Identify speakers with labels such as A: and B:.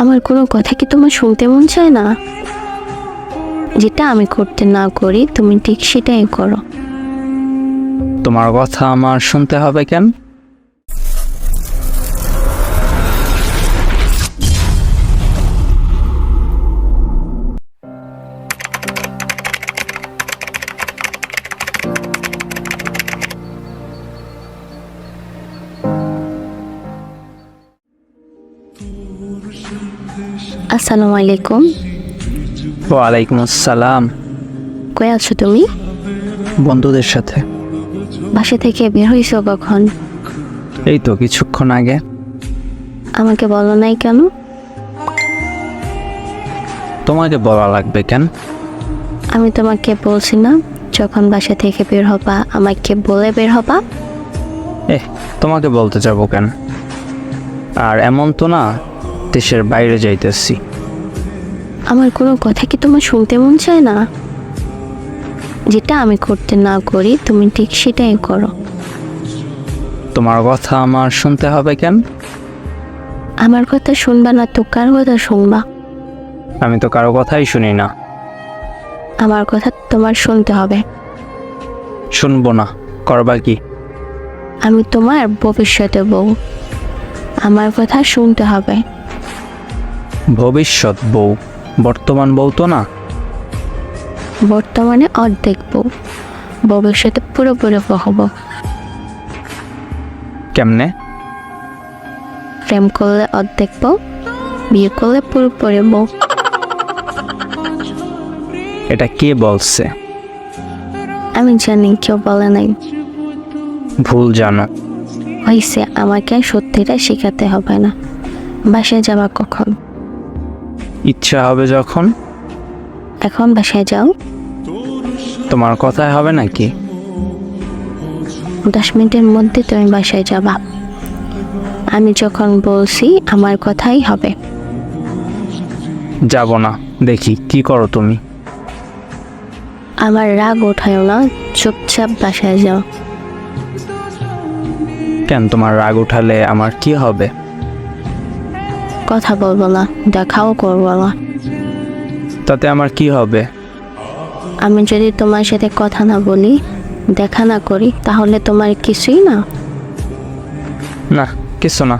A: আমার কোনো কথা কি তোমার শুনতে মন চায় না? যেটা আমি করতে না করি, তুমি ঠিক সেটাই করো।
B: তোমার কথা আমার শুনতে হবে কেন?
A: আসসালামু আলাইকুম।
B: ওয়ালাইকুম আসসালাম।
A: কই আছো তুমি?
B: বন্ধুদের সাথে।
A: বাসা থেকে বের হয়েছো কখন?
B: এই তো কিছুক্ষণ আগে।
A: আমাকে বলো নাই কেন?
B: তোমাকে বলা লাগবে কেন?
A: আমি তোমাকে বলছি না যখন বাসা থেকে বের হবা আমাকে বলে বের হবা।
B: এহ তোমাকে বলতে যাব কেন? আর এমন তো না দেশের বাইরে যাইতেছি।
A: আমার কোনো কথা কি তোমার শুনতে মন চায় না? যেটা আমি করতে না করি তুমি ঠিক সেটাই করো।
B: তোমার কথা আমার শুনতে হবে কেন?
A: আমার কথা শুনবা না তো কার কথা শুনবা?
B: আমি তো কারও কথাই শুনি না।
A: আমার কথা তোমার শুনতে হবে।
B: শুনব না করবা কি?
A: আমি তোমার ভবিষ্যতে বউ। আমার কথা শুনতে হবে।
B: ভবিষ্যৎ বউ বর্তমান বউ তো না?
A: বর্তমানে অর্ধেক বউ ভবিষ্যতে পুরোপুরি বউ হব।
B: কেমনে?
A: প্রেম করলে অর্ধেক বউ বিয়ে করলে পুরোপুরি বউ।
B: এটা কে বলছে?
A: আমি জানি কেউ বলে নাই।
B: ভুল জানো।
A: হয়েছে আমাকে সত্যিটা শেখাতে হবে না। বাসায় যাওয়া কখন?
B: ইচ্ছা হবে যখন।
A: এখন বাসায় যাও।
B: তোমার কথায় হবে নাকি?
A: দশ মিনিটের মধ্যে তুমি বাসায় যাবা। আমি যখন বলছি আমার কথাই হবে।
B: যাব না। দেখি কি করো তুমি?
A: আমার রাগ ওঠায়ও না চুপচাপ বাসায় যাও।
B: কেন তোমার রাগ উঠালে আমার কি হবে?
A: কথা বলব না দেখাও করব না।
B: তাতে আমার কি হবে?
A: আমি যদি তোমার সাথে কথা না বলি দেখা না করি তাহলে তোমার কিছুই না।
B: না কিছু না।